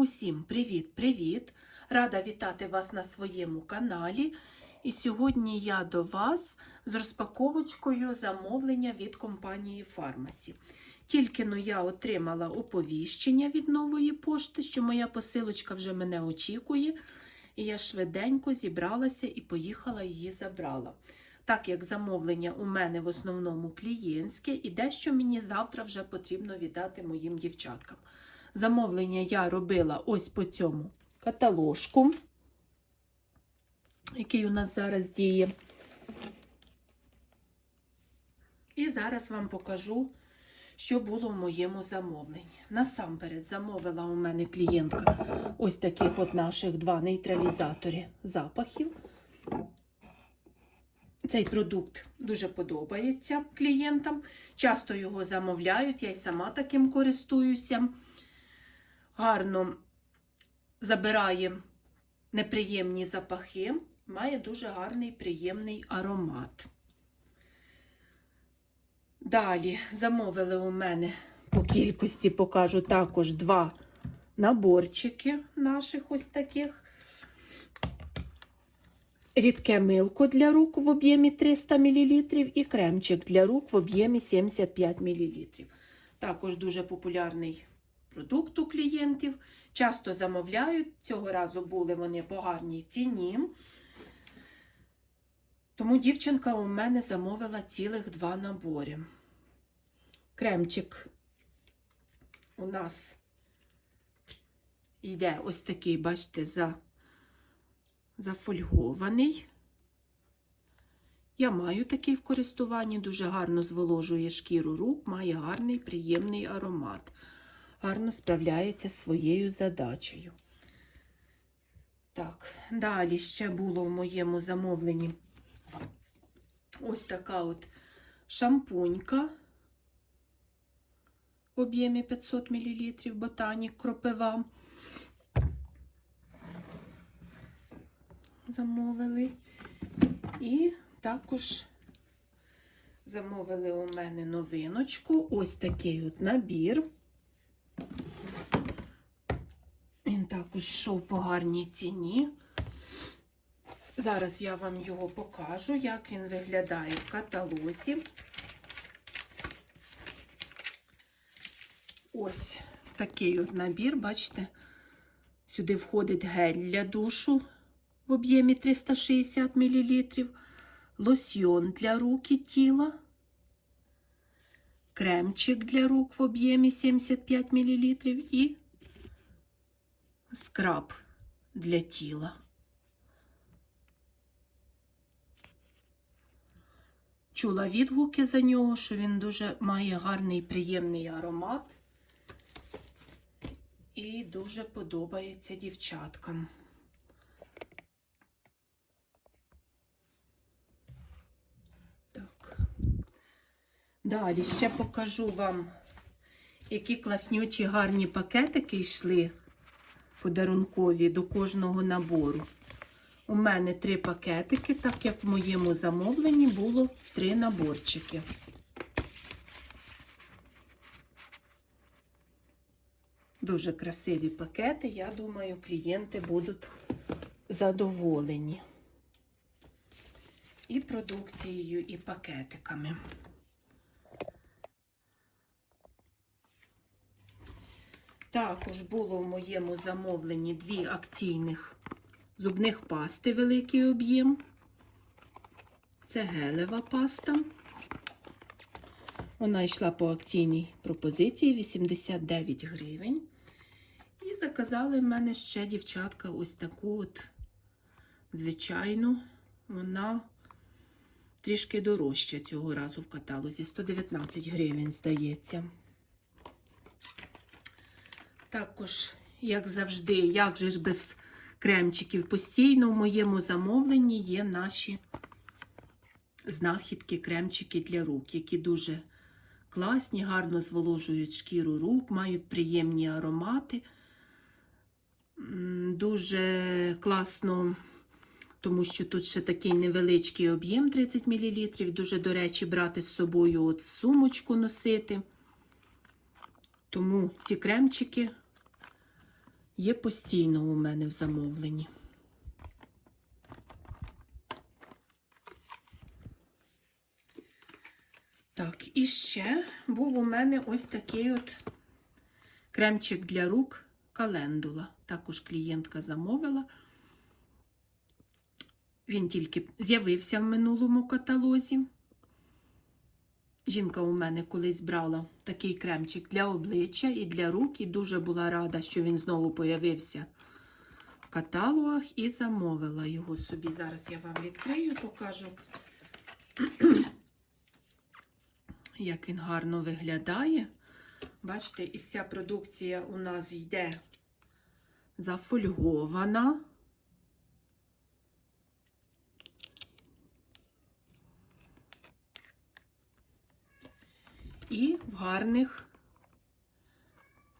Усім привіт-привіт! Рада вітати вас на своєму каналі. І сьогодні я до вас з розпаковочкою замовлення від компанії Фармасі. Тільки но я отримала оповіщення від нової пошти, що моя посилочка вже мене очікує. І я швиденько зібралася і поїхала її забрала. Так як замовлення у мене в основному клієнтське, і дещо мені завтра вже потрібно віддати моїм дівчаткам. Замовлення я робила ось по цьому каталожку, який у нас зараз діє. І зараз вам покажу, що було в моєму замовленні. Насамперед, замовила у мене клієнтка ось таких от наших два нейтралізатори запахів. Цей продукт дуже подобається клієнтам. Часто його замовляють, я й сама таким користуюся. Гарно забирає неприємні запахи, має дуже гарний приємний аромат. Далі замовили у мене по кількості покажу також два наборчики наших ось таких. Рідке милко для рук в об'ємі 300 мл і кремчик для рук в об'ємі 75 мл. Також дуже популярний продукт у клієнтів. Часто замовляють. Цього разу були вони по гарній ціні. Тому дівчинка у мене замовила цілих два набори. Кремчик у нас йде ось такий, бачите, за зафольгований. Я маю такий в користуванні, дуже гарно зволожує шкіру рук, має гарний приємний аромат. Гарно справляється з своєю задачею. Так, далі ще було в моєму замовленні ось така от шампунька в об'ємі 500 мл ботанік кропива. замовили. І також замовили у мене новиночку. Ось такий от набір. Він також йшов по гарній ціні. Зараз я вам його покажу, як він виглядає в каталозі. Ось такий от набір, бачите, сюди входить гель для душу в об'ємі 360 мл, лосьйон для рук і тіла, кремчик для рук в об'ємі 75 мл і скраб для тіла. Чула відгуки за нього, що він дуже має гарний приємний аромат і дуже подобається дівчаткам. Так. Далі ще покажу вам, які класнючі гарні пакетики йшли подарункові до кожного набору. У мене три пакетики, так як в моєму замовленні було три наборчики. Дуже красиві пакети, я думаю, клієнти будуть задоволені і продукцією, і пакетиками. Також було в моєму замовленні дві акційних зубних пасти великий об'єм. Це гелева паста. Вона йшла по акційній пропозиції 89 гривень. І заказали в мене ще дівчатка ось таку от звичайну. Вона трішки дорожча цього разу в каталозі. 119 гривень, здається. Також, як завжди, як же ж без кремчиків, постійно в моєму замовленні є наші знахідки, кремчики для рук, які дуже класні, гарно зволожують шкіру рук, мають приємні аромати. Дуже класно тому що тут ще такий невеличкий об'єм 30 мл. Дуже, до речі, брати з собою от в сумочку носити. Тому ці кремчики є постійно у мене в замовленні. Так, і ще був у мене ось такий от кремчик для рук календула. Також клієнтка замовила. Він тільки з'явився в минулому каталозі. Жінка у мене колись брала такий кремчик для обличчя і для рук, і дуже була рада, що він знову появився в каталогах і замовила його собі. Зараз я вам відкрию, покажу, як він гарно виглядає. Бачите, і вся продукція у нас йде зафольгована. І в гарних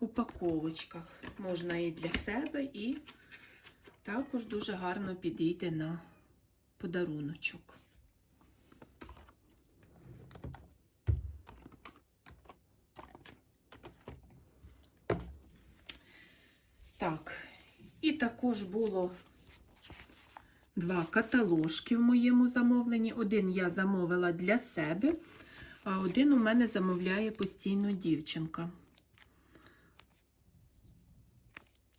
упаковочках. Можна і для себе, і також дуже гарно підійде на подаруночок. Так, і також було два каталожки в моєму замовленні. Один я замовила для себе, а один у мене замовляє постійно дівчинка,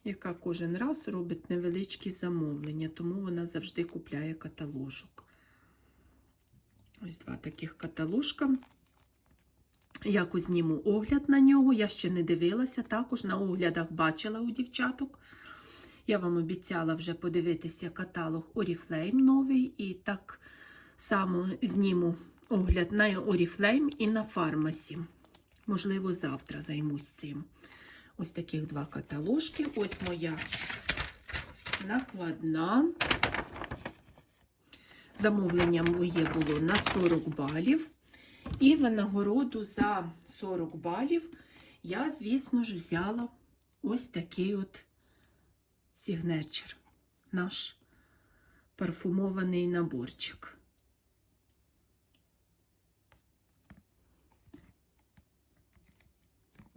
яка кожен раз робить невеличкі замовлення, тому вона завжди купляє каталожок. Ось два таких каталожка. Якось зніму огляд на нього, я ще не дивилася, також на оглядах бачила у дівчаток. Я вам обіцяла вже подивитися каталог Oriflame новий, і так само зніму огляд на Oriflame і на фармасі. Можливо, завтра займусь цим. Ось таких два каталожки. Ось моя накладна. Замовлення моє було на 40 балів. І винагороду за 40 балів я, звісно ж, взяла ось такий от сігнечер, наш парфумований наборчик.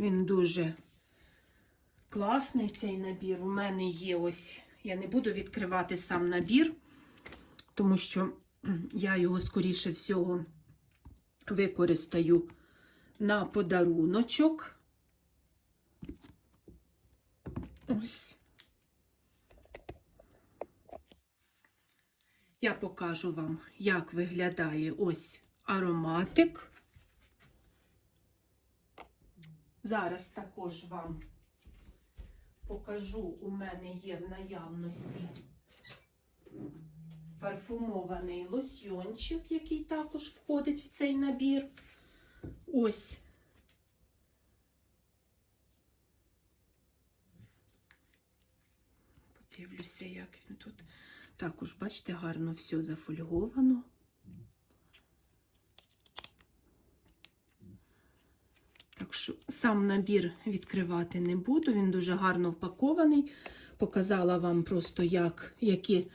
Він дуже класний цей набір. У мене є ось, я не буду відкривати сам набір, тому що я його, скоріше всього, використаю на подаруночок. Ось. Я покажу вам, як виглядає ось ароматик. Зараз також вам покажу, у мене є в наявності парфумований лосьйончик, який також входить в цей набір. Ось. Подивлюся, як він тут. Також, бачите, гарно все зафольговано. Сам набір відкривати не буду, він дуже гарно впакований. Показала вам просто, як, які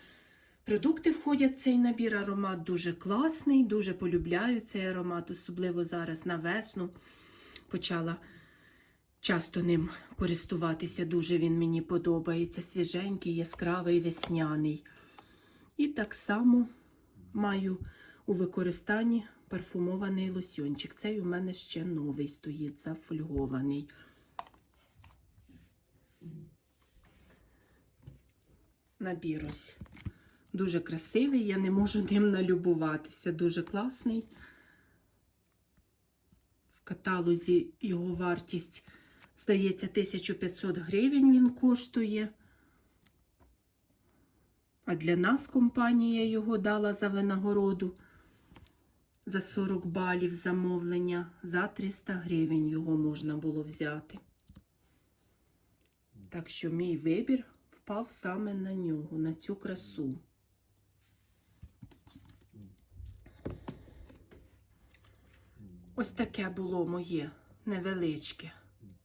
продукти входять в цей набір. Аромат дуже класний, дуже полюбляю цей аромат, особливо зараз на весну. Почала часто ним користуватися, дуже він мені подобається. Свіженький, яскравий, весняний. І так само маю у використанні парфумований лосьончик. Цей у мене ще новий стоїть, зафольгований. Набір ось дуже красивий, я не можу ним налюбуватися. Дуже класний. В каталозі його вартість, здається, 1500 гривень він коштує. А для нас компанія його дала за винагороду за 40 балів замовлення, за 300 гривень його можна було взяти. Так що мій вибір впав саме на нього, на цю красу. Ось таке було моє невеличке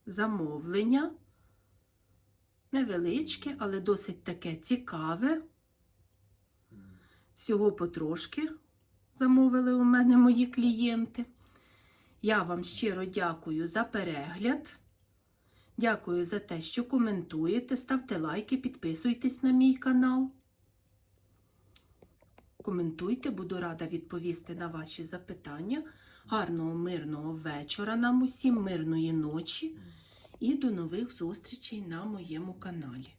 замовлення. Невеличке, але досить таке цікаве. Всього потрошки замовили у мене мої клієнти. Я вам щиро дякую за перегляд. Дякую за те, що коментуєте, ставте лайки, підписуйтесь на мій канал. Коментуйте, буду рада відповісти на ваші запитання. Гарного мирного вечора нам усім, мирної ночі і до нових зустрічей на моєму каналі.